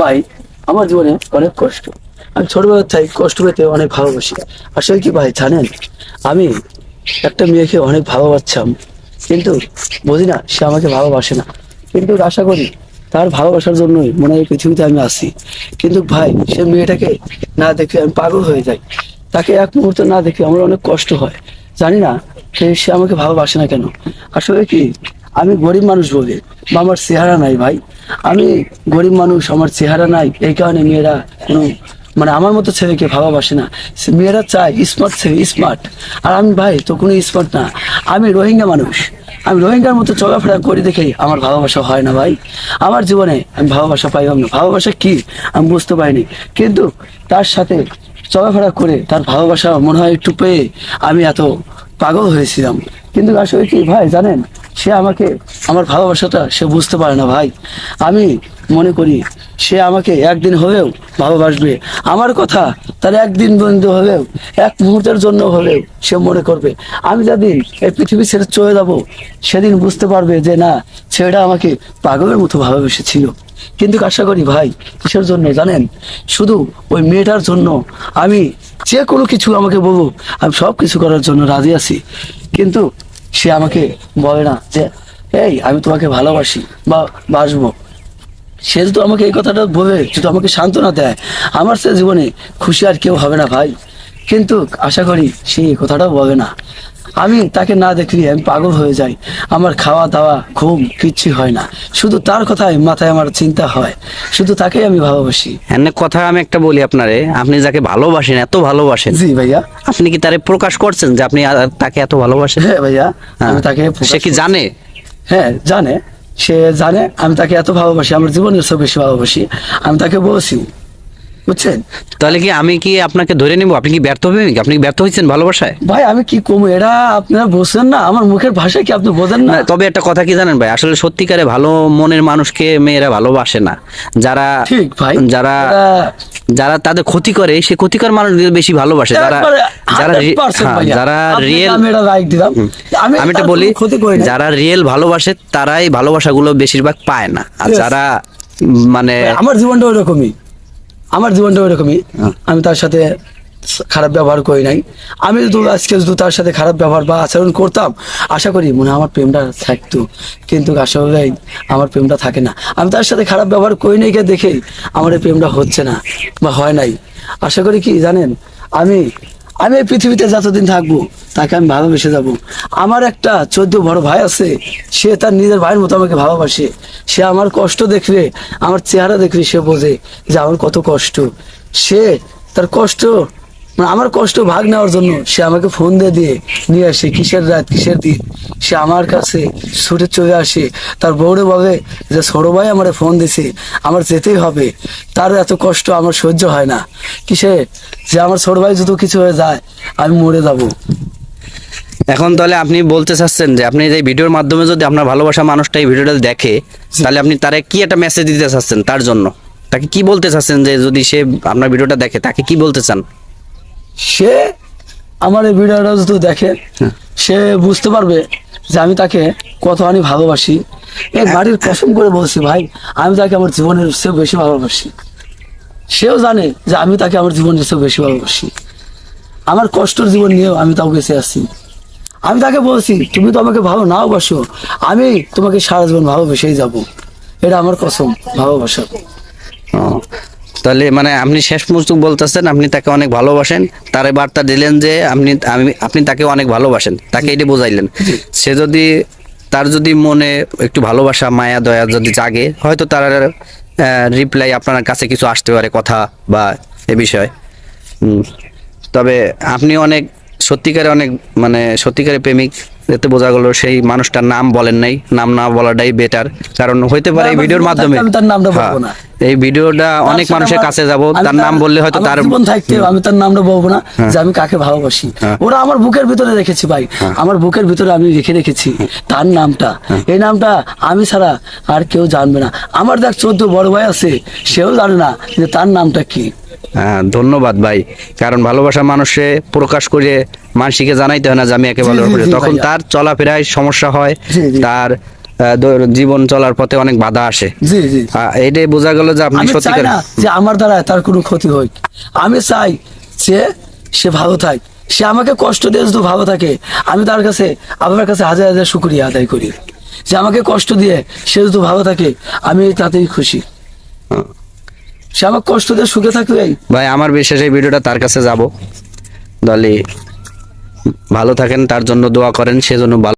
ভাই, আমার জীবনে অনেক কষ্ট। আমি ছোটবেলা থেকে কষ্ট পেতে অনেক ভালোবাসি। আসলে কি ভাই, জানেন? আমি একটা মেয়েকে অনেক ভালোবাসতাম, কিন্তু বুঝি না, সে আমাকে ভালোবাসে না। কিন্তু আশা করি তার ভালোবাসার জন্যই মনে হয় পৃথিবীতে আমি আসি কিন্তু ভাই, সে মেয়েটাকে না দেখে আমি পাগল হয়ে যাই। তাকে এক মুহূর্ত না দেখে আমার অনেক কষ্ট হয়। জানি না সে আমাকে ভালোবাসে না কেন। আসলে কি আমি গরিব মানুষ বলে, বা আমার চেহারা নাই ভাই। আমি গরিব মানুষ, আমার চেহারা নাই, এই কারণে মেয়েরা কোনো মানে আমার মতো ছেলেকে ভালোবাসে না। মেয়েরা চায় স্মার্ট ছেলে স্মার্ট আর আমি ভাই, তো কোনো স্মার্ট না। আমি রোহিঙ্গা মানুষ। আমি রোহিঙ্গার মতো চলাফেরা করি দেখেই আমার ভালোবাসা হয় না ভাই। আমার জীবনে আমি ভালোবাসা পাইলাম না। ভালোবাসা কি? আমি বুঝতে পারিনি। কিন্তু তার সাথে চলাফেরা করে তার ভালোবাসা মনে হয় একটু পেয়ে আমি এত পাগল হয়েছিলাম। কিন্তু আসলে কি ভাই, জানেন? সে আমাকে, আমার ভালোবাসাটা সে বুঝতে পারে না, ভাই। আমি মনে করি সে আমাকে একদিন হলেও ভালোবাসবে। আমার কথা তার একদিন বন্ধু হলেও, এক মুহূর্তের জন্য হলেও সে মনে করবে। আমি যেদিন এই পৃথিবী ছেড়ে চলে যাব, সেদিন বুঝতে পারবে যে না, ছেলেটা আমাকে পাগলের মতো ভালোবেসেছিল। কিন্তু আশা করি, ভাই, কিসের জন্য জানেন? শুধু ওই মেয়েটার জন্য আমি যে কোনো কিছু আমাকে বলব আমি সব কিছু করার জন্য রাজি আছি। কিন্তু সে আমাকে বলে না যে, এই, আমি তোমাকে ভালোবাসি, বা, বাসবো। সে যদি আমাকে এই কথাটা বলে যদি আমাকে সান্ত্বনা দেয়, আমার সে জীবনে খুশি আর কেউ হবে না ভাই। কিন্তু আশা করি সে এই কথাটাও বলে না। আমি তাকে না দেখলে আমি পাগল হয়ে যাই। আমার খাওয়া দাওয়া ঘুম কিচ্ছু হয় না। শুধু তার কথাই মাথায় আমার চিন্তা হয়। শুধু তাকেই আমি ভালোবাসি। এনে কথা আমি একটা বলি আপনারে। আপনি যাকে ভালোবাসেন এত ভালোবাসেন। জি ভাইয়া। আপনি কি তারে প্রকাশ করছেন যে আপনি তাকে এত ভালোবাসেন? হ্যাঁ ভাইয়া। হ্যাঁ। আমি তাকে সে কি জানে? হ্যাঁ জানে। সে জানে আমি তাকে এত ভালোবাসি। আমার জীবনের সব বেশি ভালোবাসি। আমি তাকে বলছি বুঝছেন? তাহলে কি আমি কি আপনাকে ধরে নিব? আপনি কি ব্যর্থ হবেন আপনি কি ব্যর্থ হয়েছেন ভালোবাসায়? ভাই আমি কি কমু? এরা আপনারা বোঝেন না? আমার মুখের ভাষা কি আপনি বোঝেন না? তবে একটা কথা কি জানেন ভাই? আসলে সত্যিকারে ভালো মনের মানুষকে মেয়েরা ভালোবাসে না। যারা ঠিক ভাই। যারা যারা তাদের ক্ষতি করে সে ক্ষতিকর মানুষদের বেশি ভালোবাসে। যারা যারা রি- 100% হ্যাঁ। যারা রিয়েল আমি এটা বলি ক্ষতি করি না যারা রিয়েল ভালোবাসে তারাই ভালোবাসাগুলো বেশিরভাগ পায় না। আর যারা মানে আমার জীবনটা ওইরকমই। আমার জীবনটা ওইরকমই হ্যাঁ। আমি তার সাথে খারাপ ব্যবহার করি নাই। আমি যদি আজকে যদি তার সাথে খারাপ ব্যবহার বা আচরণ করতাম আশা করি মনে হয় আমার প্রেমটা থাকতো। কিন্তু আসলে আমার প্রেমটা থাকে না। আমি তার সাথে খারাপ ব্যবহার করি নাই কে দেখেই আমার এই প্রেমটা হচ্ছে না বা হয় নাই। আশা করি কি জানেন? আমি আমি এই পৃথিবীতে যতদিন থাকব, তাকে আমি ভালোবেসে যাব। আমার একটা চোদ্দ বড় ভাই আছে, সে তার নিজের ভাইয়ের মতো আমাকে ভালোবাসে। সে আমার কষ্ট দেখলে, আমার চেহারা দেখলে সে বোঝে যে আমার কত কষ্ট। সে তার কষ্ট মানে আমার কষ্ট ভাগ নেওয়ার জন্য সে আমাকে ফোন দিয়ে দিয়ে নিয়ে আসে কিসের রাত কিসের দিন? সে আমার কাছে ছুটে চলে আসে। তার বউরে বলে যে ছোট ভাই আমার ফোন দিছে আমার যেতেই হবে। তার এত কষ্ট আমার সহ্য হয় না। কিসে? যে আমার ছোট ভাই যদি কিছু হয়ে যায় আমি মরে যাব। এখন তাহলে আপনি বলতে চাচ্ছেন যে আপনি এই ভিডিওর মাধ্যমে যদি আপনার ভালোবাসা মানুষটা এই ভিডিওটা দেখে তাহলে আপনি তারে কি একটা মেসেজ দিতে চাচ্ছেন তার জন্য? তাকে কি বলতে চাচ্ছেন যে যদি সে আপনার ভিডিওটা দেখে তাকে কি বলতে চান? সে আমার এই ভিডিওটা যদি দেখে সে বুঝতে পারবে যে আমি তাকে কত আমি ভালোবাসি। এই বাড়ির কসম করে বলছি ভাই আমি তাকে আমার জীবনের চেয়েও বেশি ভালোবাসি। সেও জানে যে আমি তাকে আমার জীবনের চেয়েও বেশি ভালোবাসি। আমার কষ্টর জীবন নিয়েও আমি তাও বেঁচে আছি। আমি তাকে বলছি তুমি তো আমাকে ভালো নাও বাসো আমি তোমাকে সারা জীবন ভালোবেসেই যাব। এটা আমার কসম ভালোবাসা। তাহলে মানে আপনি শেষ মুহূর্ত বলতেছেন আপনি তাকে অনেক ভালোবাসেন। তারে বার্তা দিলেন যে আপনি আমি আপনি তাকে অনেক ভালোবাসেন। তাকে এটা বোঝাইলেন। সে যদি তার যদি মনে একটু ভালোবাসা মায়া দয়া যদি জাগে হয়তো তার রিপ্লাই আপনার কাছে কিছু আসতে পারে কথা বা এ বিষয়ে। হুম, তবে আপনি অনেক সত্যিকারে অনেক মানে সত্যিকারে প্রেমিক। এতে বোঝা গেল সেই মানুষটার নাম বলেন নাই নাম না বলাটাই বেটার কারণ হইতে পারে এই ভিডিওর মাধ্যমে। তার নামটা বলব হ্যাঁ, না। এই ভিডিওটা অনেক মানুষের কাছে যাব তার নাম বললে হয়তো তার জীবন থাকতে আমি তার নামটা বলব না যে আমি কাকে ভালোবাসি। হ্যাঁ। ওরা আমার বুকের ভিতরে রেখেছি ভাই। আমার বুকের ভিতরে আমি রেখে রেখেছি তার নামটা। এই নামটা আমি ছাড়া আর কেউ জানবে না। আমার দেখ চোদ্দ বড় ভাই আছে সেও জানে না যে তার নামটা কি। হ্যাঁ ধন্যবাদ ভাই। কারণ ভালোবাসা মানুষে প্রকাশ করে মানসিকে জানাইতে হয় না যে আমি একে ভালোবাসি তখন তার চলাফেরায় সমস্যা হয়। তার জীবন চলার পথে অনেক বাধা আসে। জি জি আহ, বোঝা গেল যে আপনি চাই যে আমার দ্বারা তার কোনো ক্ষতি হোক। আমি চাই যে সে ভালো থাক। সে আমাকে কষ্ট দিয়ে যদি ভালো থাকে আমি তার কাছে আপনার কাছে হাজার হাজার শুক্রিয়া আদায় করি। যে আমাকে কষ্ট দিয়ে সে যদি ভালো থাকে আমি তাতেই খুশি। সে আমার কষ্ট দিয়ে সুখে থাকবে? ভাই, আমার বিশেষ এই ভিডিওটা তার কাছে যাব। দলে ভালো থাকেন, তার জন্য দোয়া করেন সেজন্য ভালো